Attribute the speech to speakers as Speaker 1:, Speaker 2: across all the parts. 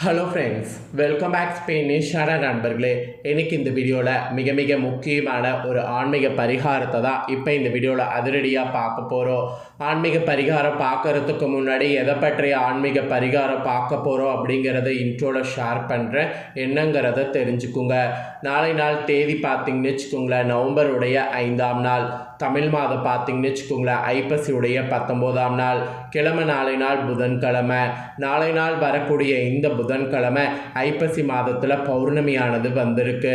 Speaker 1: Hello friends welcome back ஸ்பெயினிஷான நண்பர்களே. எனக்கு இந்த வீடியோவில் மிக மிக முக்கியமான ஒரு ஆன்மீக பரிகாரத்தை தான் இப்போ இந்த வீடியோவில் அதிரடியாக பார்க்க போகிறோம் ஆன்மீக பரிகாரம் பார்க்கறதுக்கு முன்னாடி எதை பற்றிய ஆன்மீக பரிகாரம் பார்க்க போகிறோம் அப்படிங்கிறத இன்ட்ரோவில் ஷேர் பண்ணுறேன் என்னங்கிறத தெரிஞ்சுக்குங்க. நாளை நாள் தேதி பார்த்தீங்கன்னு வச்சுக்கோங்களேன் நவம்பருடைய ஐந்தாம் நாள். தமிழ் மாதம் பார்த்தீங்கன்னு வச்சுக்கோங்களேன் ஐப்பசியுடைய பத்தொம்போதாம் நாள். கிழமை நாளை நாள் புதன்கிழமை. நாளை நாள் வரக்கூடிய இந்த புதன்கிழமை ஐப்பசி மாதத்தில் பௌர்ணமியானது வந்திருக்கு.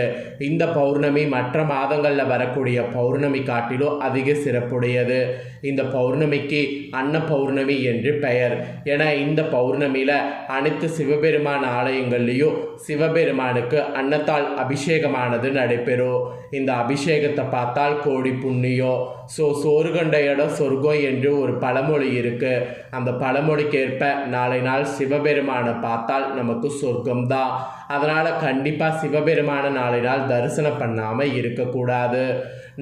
Speaker 1: இந்த பௌர்ணமி மற்ற மாதங்களில் வரக்கூடிய பௌர்ணமி காட்டிலும் அதிக சிறப்புடையது. இந்த பௌர்ணமிக்கு அன்ன பௌர்ணமி என்று பெயர். என இந்த பௌர்ணமியில் அனைத்து சிவபெருமான் ஆலயங்கள்லேயும் சிவபெருமானுக்கு அன்னத்தால் அபிஷேகமானது நடைபெறும். இந்த அபிஷேகத்தை பார்த்தால் கோடி புண்ணியம் ஸோ சோறு கண்ட இடம் சொர்க்கம் என்று ஒரு பழமொழி இருக்கு. அந்த பழமொழிக்கேற்ப நாளை நாள் சிவபெருமானை பார்த்தால் நமக்கு சொர்க்கம்தான் அதனால் கண்டிப்பாக சிவபெருமானை நாளை நாள் தரிசனம் பண்ணாமல் இருக்கக்கூடாது.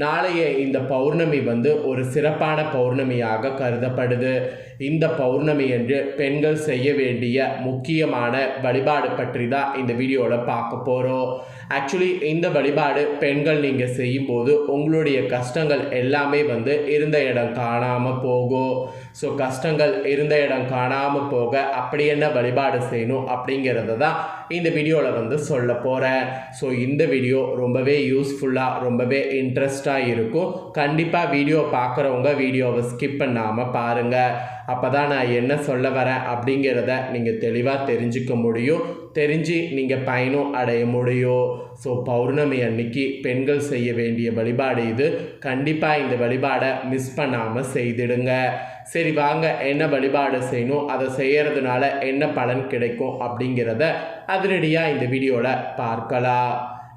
Speaker 1: நாளைய இந்த பௌர்ணமி வந்து ஒரு சிறப்பான பௌர்ணமியாக கருதப்படுது. இந்த பௌர்ணமி என்று பெண்கள் செய்ய வேண்டிய முக்கியமான வழிபாடு பற்றி தான் இந்த வீடியோவில் பார்க்க போகிறோம் ஆக்சுவலி இந்த வழிபாடு பெண்கள் நீங்கள் செய்யும்போது உங்களுடைய கஷ்டங்கள் எல்லாமே வந்து இருந்த இடம் காணாமல் போகும். ஸோ கஷ்டங்கள் இருந்த இடம் காணாமல் போக அப்படி என்ன வழிபாடு செய்யணும் அப்படிங்கிறத தான் இந்த வீடியோவில் வந்து சொல்ல போகிறேன் ஸோ இந்த வீடியோ ரொம்பவே யூஸ்ஃபுல்லாக ரொம்பவே இன்ட்ரெஸ்டாக இருக்கும். கண்டிப்பாக வீடியோ பார்க்குறவங்க வீடியோவை ஸ்கிப் பண்ணாமல் பாருங்கள் அப்போ தான் நான் என்ன சொல்ல வரேன் அப்படிங்கிறத நீங்கள் தெளிவாக தெரிஞ்சுக்க முடியும். தெரிஞ்சு நீங்கள் பயனும் அடைய முடியும் ஸோ பௌர்ணமி அன்னைக்கு பெண்கள் செய்ய வேண்டிய வழிபாடு இது. கண்டிப்பாக இந்த வழிபாடை மிஸ் பண்ணாமல் செய்திடுங்க. சரி வாங்க. என்ன வழிபாடு செய்யணும்? அதை செய்கிறதுனால என்ன பலன் கிடைக்கும் அப்படிங்கிறத அதிரடியாக இந்த வீடியோவில் பார்க்கலாம்.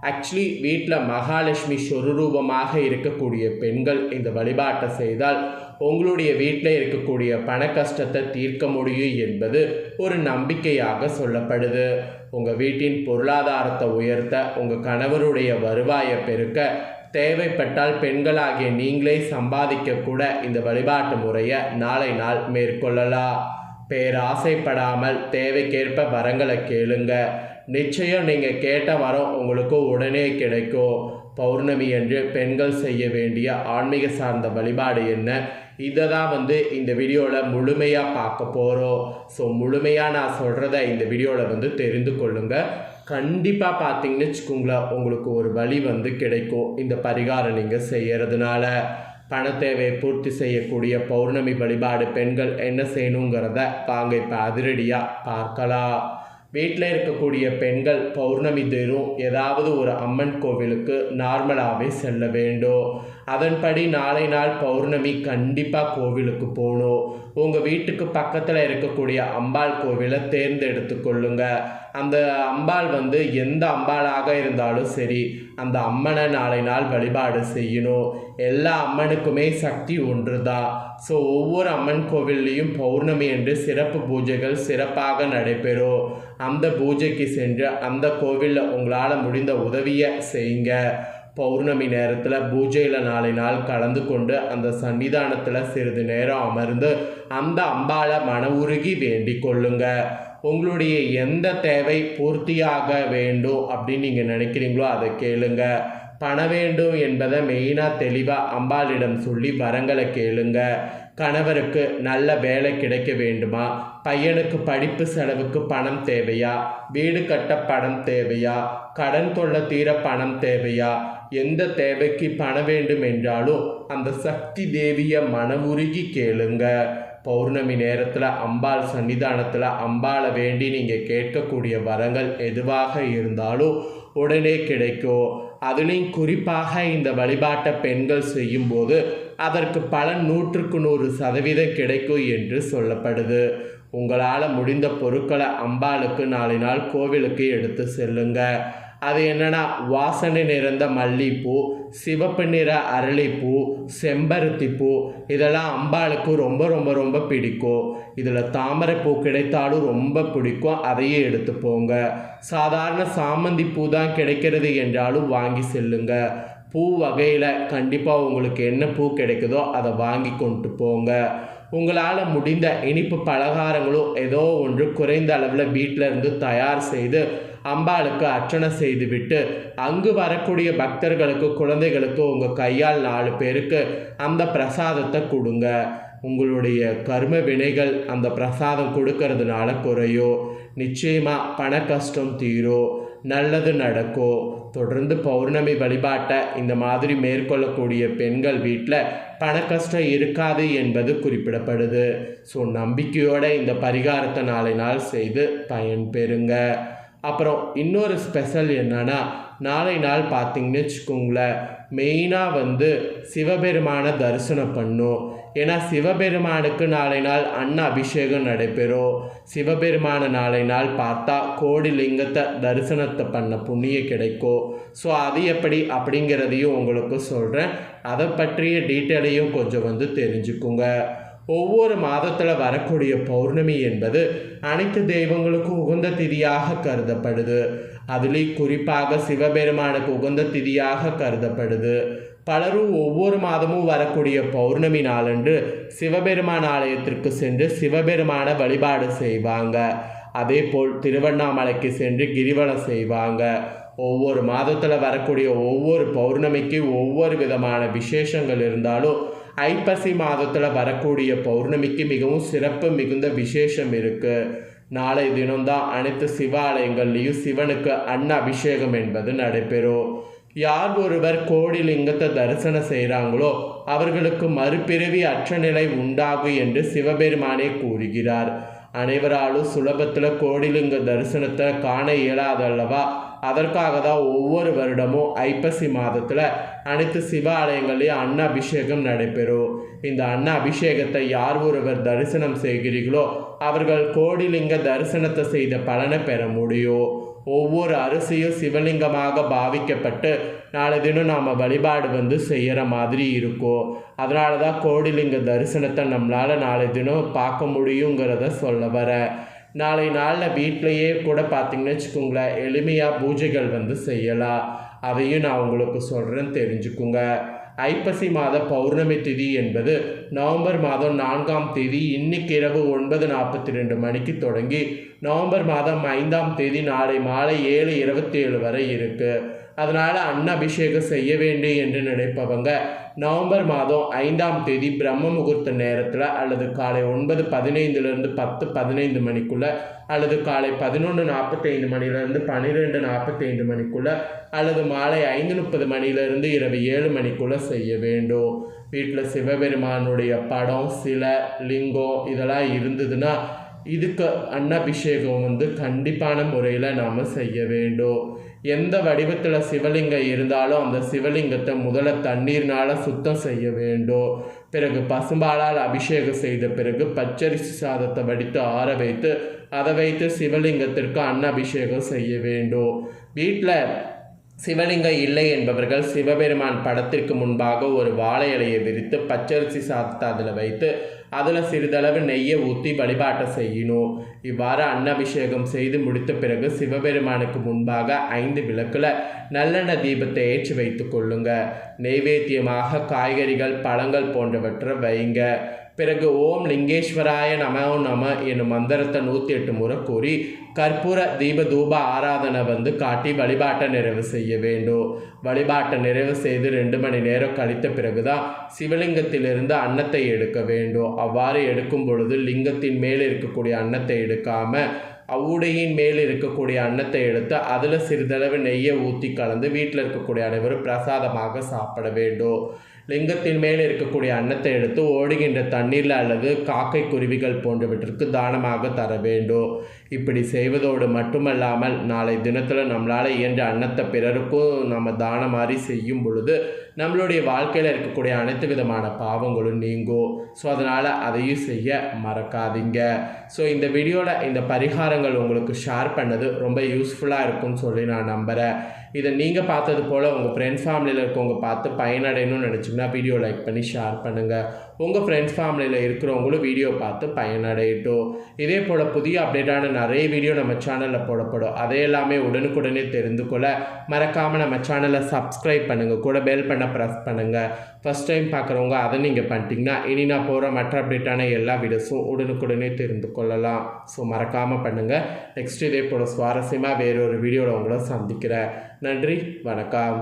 Speaker 1: ஆக்சுவலி வீட்டில் மகாலட்சுமி சொருரூபமாக இருக்கக்கூடிய பெண்கள் இந்த வழிபாட்டை செய்தால் உங்களுடைய வீட்டில் இருக்கக்கூடிய பண கஷ்டத்தை தீர்க்க முடியும் என்பது ஒரு நம்பிக்கையாக சொல்லப்படுது. உங்கள் வீட்டின் பொருளாதாரத்தை உயர்த்த உங்கள் கணவருடைய வருவாயை பெருக்க தேவைப்பட்டால் பெண்களாகிய நீங்களே சம்பாதிக்க கூட இந்த வழிபாட்டு முறையை நாளை நாள் மேற்கொள்ளலாம். பேராசைப்படாமல் தேவைக்கேற்ப வரங்களை கேளுங்க. நிச்சயம் நீங்கள் கேட்ட வரம் உங்களுக்கு உடனே கிடைக்கும். பௌர்ணமி என்று பெண்கள் செய்ய வேண்டிய ஆன்மீக சார்ந்த வழிபாடு என்ன? இதை தான் வந்து இந்த வீடியோவில் முழுமையாக பார்க்க போகிறோம் ஸோ முழுமையாக நான் சொல்கிறத இந்த வீடியோவில் வந்து தெரிந்து கொள்ளுங்கள் கண்டிப்பாக பார்த்தீங்கன்னு வச்சுக்கோங்களேன் உங்களுக்கு ஒரு வழி வந்து கிடைக்கும். இந்த பரிகாரம் நீங்கள் செய்கிறதுனால பண தேவையை பூர்த்தி செய்யக்கூடிய பௌர்ணமி வழிபாடு பெண்கள் என்ன செய்யணுங்கிறத வாங்க இப்போ அதிரடியாக பார்க்கலாம். வீட்டில் இருக்கக்கூடிய பெண்கள் பௌர்ணமி தினம் ஏதாவது ஒரு அம்மன் கோவிலுக்கு நார்மலாகவே செல்ல வேண்டும். அதன்படி நாளை நாள் பௌர்ணமி கண்டிப்பாக கோவிலுக்கு போகணும். உங்கள் வீட்டுக்கு பக்கத்தில் இருக்கக்கூடிய அம்பாள் கோவிலை தேர்ந்தெடுத்து கொள்ளுங்க. அந்த அம்பாள் வந்து எந்த அம்பாளாக இருந்தாலும் சரி அந்த அம்மனை நாளை நாள் வழிபாடு செய்யணும். எல்லா அம்மனுக்குமே சக்தி ஒன்று தான் ஸோ ஒவ்வொரு அம்மன் கோவில்லையும் பௌர்ணமி என்று சிறப்பு பூஜைகள் சிறப்பாக நடைபெறும். அந்த பூஜைக்கு சென்று அந்த கோவிலில் உங்களால் முடிந்த உதவியை செய்யுங்க. பௌர்ணமி நேரத்தில் பூஜையில் நாளை நாள் கலந்து கொண்டு அந்த சன்னிதானத்தில் சிறிது நேரம் அமர்ந்து அந்த அம்பாளை மன உருகி வேண்டிக் கொள்ளுங்க. உங்களுடைய எந்த தேவை பூர்த்தியாக வேண்டும் அப்படின்னு நீங்கள் நினைக்கிறீங்களோ அதை கேளுங்க. பண வேண்டும் என்பதை மெயினாக தெளிவாக அம்பாளிடம் சொல்லி வரங்களை கேளுங்க. கணவருக்கு நல்ல வேலை கிடைக்க வேண்டுமா? பையனுக்கு படிப்பு செலவுக்கு பணம் தேவையா? வீடு கட்ட பணம் தேவையா? கடன் தொல்ல தீர பணம் தேவையா? எந்த தேவைக்கு பண வேண்டும் என்றாலும் அந்த சக்தி தேவியை மனமுருகி கேளுங்க. பௌர்ணமி நேரத்தில் அம்பாள் சன்னிதானத்தில் அம்பாளை வேண்டி நீங்கள் கேட்கக்கூடிய வரங்கள் எதுவாக இருந்தாலும் உடனே கிடைக்கும். அதுலேயும் குறிப்பாக இந்த வழிபாட்டை பெண்கள் செய்யும்போது அதற்கு பலன் நூற்றுக்கு நூறு சதவீதம் கிடைக்கும் என்று சொல்லப்படுது. உங்களால் முடிந்த பொருட்களை அம்பாளுக்கு நாளை நாள் கோவிலுக்கு எடுத்து செல்லுங்கள் அது என்னென்னா வாசனை நிறைந்த மல்லிப்பூ சிவப்பு நிற அரளிப்பூ செம்பருத்திப்பூ. இதெல்லாம் அம்பாளுக்கு ரொம்ப ரொம்ப ரொம்ப பிடிக்கும். இதில் தாமரை பூ கிடைத்தாலும் ரொம்ப பிடிக்கும். அதையே எடுத்து போங்க. சாதாரண சாமந்தி பூ தான் கிடைக்கிறது என்றாலும் வாங்கி செல்லுங்க. பூ வகையில் கண்டிப்பாக உங்களுக்கு என்ன பூ கிடைக்குதோ அதை வாங்கி கொண்டு போங்க. உங்களால் முடிந்த இனிப்பு பலகாரங்களும் ஏதோ ஒன்று குறைந்த அளவில் வீட்டில் இருந்து தயார் செய்து அம்பாளுக்கு அர்ச்சனை செய்துவிட்டு அங்கு வரக்கூடிய பக்தர்களுக்கு குழந்தைகளுக்கு உங்கள் கையால் நாலு பேருக்கு அந்த பிரசாதத்தை கொடுங்க. உங்களுடைய கர்ம வினைகள் அந்த பிரசாதம் கொடுக்கறதுனால குறையோ நிச்சயமாக பண கஷ்டம் தீரும் நல்லது நடக்கும் தொடர்ந்து பௌர்ணமி வழிபாட்டை இந்த மாதிரி மேற்கொள்ளக்கூடிய பெண்கள் வீட்டில் பண கஷ்டம் இருக்காது என்பது குறிப்பிடப்படுது. ஸோ நம்பிக்கையோடு இந்த பரிகாரத்தை நாளை நாள் செய்து பயன்பெறுங்க. அப்புறம் இன்னொரு ஸ்பெஷல் என்னன்னா நாளை நாள் பார்த்தீங்கன்னு வச்சுக்கோங்களேன் மெயினாக வந்து சிவபெருமானை தரிசனம் பண்ணும். ஏன்னா சிவபெருமானுக்கு நாளை நாள் அன்ன அபிஷேகம் நடைபெறும். சிவபெருமானை நாளை நாள் பார்த்தா கோடி லிங்கத்தை தரிசனத்தை பண்ண புண்ணியம் கிடைக்கும். ஸோ அது எப்படி அப்படிங்கிறதையும் உங்களுக்கு சொல்கிறேன் அதை பற்றிய டீட்டெயிலையும் கொஞ்சம் வந்து தெரிஞ்சுக்குங்க. ஒவ்வொரு மாதத்தில் வரக்கூடிய பௌர்ணமி என்பது அனைத்து தெய்வங்களுக்கும் உகந்த திதியாக கருதப்படுது. அதுலேயும் குறிப்பாக சிவபெருமானுக்கு உகந்த திதியாக கருதப்படுது. பலரும் ஒவ்வொரு மாதமும் வரக்கூடிய பௌர்ணமி நாளன்று சிவபெருமான் ஆலயத்திற்கு சென்று சிவபெருமான வழிபாடு செய்வாங்க. அதே போல் திருவண்ணாமலைக்கு சென்று கிரிவலம் செய்வாங்க. ஒவ்வொரு மாதத்தில் வரக்கூடிய ஒவ்வொரு பௌர்ணமிக்கு ஒவ்வொரு விதமான விசேஷங்கள் இருந்தாலும் ஐப்பசி மாதத்தில் வரக்கூடிய பௌர்ணமிக்கு மிகவும் சிறப்பு மிகுந்த விசேஷம் இருக்குது நாளை தினம்தான் அனைத்து சிவாலயங்கள்லேயும் சிவனுக்கு அன்ன அபிஷேகம் என்பது நடைபெறும். யார் ஒருவர் கோடி லிங்கத்தை தரிசனம் செய்கிறாங்களோ அவர்களுக்கு மறுபிறவி அற்ற நிலை உண்டாகும் என்று சிவபெருமானே கூறுகிறார். அனைவராலும் சுலபத்தில் கோடிலிங்க தரிசனத்தை காண இயலாதல்லவா? அதற்காக தான் ஒவ்வொரு வருடமும் ஐப்பசி மாதத்தில் அனைத்து சிவாலயங்களையும் அன்ன அபிஷேகம் நடைபெறும். இந்த அன்ன அபிஷேகத்தை யார் ஒருவர் தரிசனம் செய்கிறீர்களோ அவர்கள் கோடிலிங்க தரிசனத்தை செய்த பலனை பெற முடியும். ஒவ்வொரு அரிசியும் சிவலிங்கமாக பாவிக்கப்பட்டு நாளை தினம் நாம் வழிபாடு வந்து செய்கிற மாதிரி இருக்கும். அதனால தான் கோடிலிங்க தரிசனத்தை நம்மளால் நாளை தினம் பார்க்க முடியுங்கிறத சொல்ல வரேன் நாளை நாளில் வீட்டிலையே கூட பார்த்தீங்கன்னு வச்சுக்கோங்களேன் எளிமையாக பூஜைகள் வந்து செய்யலாம். அதையும் நான் உங்களுக்கு சொல்கிறேன்னு தெரிஞ்சுக்குங்க. ஐப்பசி மாத பௌர்ணமி திதி என்பது நவம்பர் மாதம் நான்காம் தேதி இன்னைக்கு இரவு ஒன்பது நாற்பத்தி ரெண்டு மணிக்கு தொடங்கி நவம்பர் மாதம் ஐந்தாம் தேதி நாளை மாலை ஏழு இருபத்தி ஏழு வரை இருக்குது அதனால் அன்னபிஷேகம் செய்ய வேண்டும் என்று நினைப்பவங்க நவம்பர் மாதம் ஐந்தாம் தேதி பிரம்ம முகூர்த்த நேரத்தில் அல்லது காலை ஒன்பது பதினைந்துலேருந்து பத்து பதினைந்து மணிக்குள்ளே அல்லது காலை பதினொன்று நாற்பத்தைந்து மணிலேருந்து பன்னிரெண்டு நாற்பத்தைந்து மணிக்குள்ளே அல்லது மாலை ஐந்து முப்பது மணிலேருந்து இரவு ஏழு மணிக்குள்ளே செய்ய வேண்டும். வீட்டில் சிவபெருமானுடைய படம் சிலை லிங்கம் இதெல்லாம் இருந்ததுன்னா இதுக்கு அன்னபிஷேகம் வந்து கண்டிப்பான முறையில் நாம் செய்ய வேண்டும். எந்த வடிவத்தில் சிவலிங்கம் இருந்தாலும் அந்த சிவலிங்கத்தை முதல்ல தண்ணீர்னால் சுத்தம் செய்ய வேண்டும். பிறகு பசும்பாலால் அபிஷேகம் செய்த பிறகு பச்சரிசி சாதத்தை வடித்து ஆற வைத்து அதை வைத்து சிவலிங்கத்திற்கு அன்னபிஷேகம் செய்ய வேண்டும். வீட்டில் சிவலிங்கம் இல்லை என்பவர்கள் சிவபெருமான் படத்திற்கு முன்பாக ஒரு வாழை இலையை விரித்து பச்சரிசி சாதத்தை அதில் வைத்து அதில் சிறிதளவு நெய்யை ஊற்றி வழிபாட்டை செய்யணும் இவ்வாறு அன்னபிஷேகம் செய்து முடித்த பிறகு சிவபெருமானுக்கு முன்பாக ஐந்து விளக்கில் நல்லெண்ணெய் தீபத்தை ஏற்றி வைத்து கொள்ளுங்க. நெய்வேத்தியமாக காய்கறிகள் பழங்கள் போன்றவற்றை வைங்க. பிறகு ஓம் லிங்கேஸ்வராய நமோ நம என்னும் மந்திரத்தை நூற்றி எட்டு முறை கூறி கற்பூர தீப தூப ஆராதனை வந்து காட்டி வழிபாட்டை நிறைவு செய்ய வேண்டும். வழிபாட்டை நிறைவு செய்து ரெண்டு மணி நேரம் கழித்த பிறகுதான் சிவலிங்கத்திலிருந்து அன்னத்தை எடுக்க வேண்டும். அவ்வாறு எடுக்கும் பொழுது லிங்கத்தின் மேல் இருக்கக்கூடிய அன்னத்தை எடுக்காம அவ்வுடையின் மேல் இருக்கக்கூடிய அன்னத்தை எடுத்து அதில் சிறிதளவு நெய்யை ஊற்றி கலந்து வீட்டில் இருக்கக்கூடிய அனைவரும் பிரசாதமாக சாப்பிட வேண்டும். லிங்கத்தின் மேல் இருக்கக்கூடிய அன்னத்தை எடுத்து ஓடுகின்ற தண்ணீரில் அல்லது காக்கை குருவிகள் போன்றவற்றிற்கு தானமாக தர வேண்டும். இப்படி செய்வதோடு மட்டுமல்லாமல் நாளை தினத்தில் நம்மளால் இயன்ற அன்னத்தை பிறருக்கும் நம்ம தானம் மாதிரி செய்யும் பொழுது நம்மளுடைய வாழ்க்கையில் இருக்கக்கூடிய அனைத்து விதமான பாவங்களும் நீங்கும் ஸோ அதனால் அதையும் செய்ய மறக்காதீங்க. ஸோ இந்த வீடியோவில் இந்த பரிகாரங்கள் உங்களுக்கு ஷேர் பண்ணது ரொம்ப யூஸ்ஃபுல்லாக இருக்கும்னு சொல்லி நான் நம்புகிறேன் இதை நீங்கள் பார்த்தது போல் உங்கள் ஃப்ரெண்ட்ஸ் ஃபேமிலியில் இருக்கவங்க பார்த்து பயனடையணும்னு நினச்சிங்கன்னா வீடியோ லைக் பண்ணி ஷேர் பண்ணுங்கள் உங்கள் ஃப்ரெண்ட்ஸ் ஃபேமிலியில் இருக்கிறவங்களும் வீடியோ பார்த்து பயனடையட்டும். இதே போல் புதிய அப்டேட்டான நிறைய வீடியோ நம்ம சேனலில் போடப்படும். அதை எல்லாமே உடனுக்குடனே தெரிந்து கொள்ள மறக்காமல் நம்ம சேனலை சப்ஸ்கிரைப் பண்ணுங்கள் கூட பெல் பண்ண ப்ரெஸ் பண்ணுங்கள் ஃபஸ்ட் டைம் பார்க்குறவங்க அதை நீங்கள் பண்ணிட்டீங்கன்னா இனி நான் போகிற மற்ற அப்டேட்டான எல்லா வீடியோஸும் உடனுக்குடனே தெரிந்து கொள்ளலாம். ஸோ மறக்காமல் பண்ணுங்கள் நெக்ஸ்ட் இதே போல் சுவாரஸ்யமாக வேறொரு வீடியோவில் உங்களை சந்திக்கிறேன். நன்றி வணக்கம்.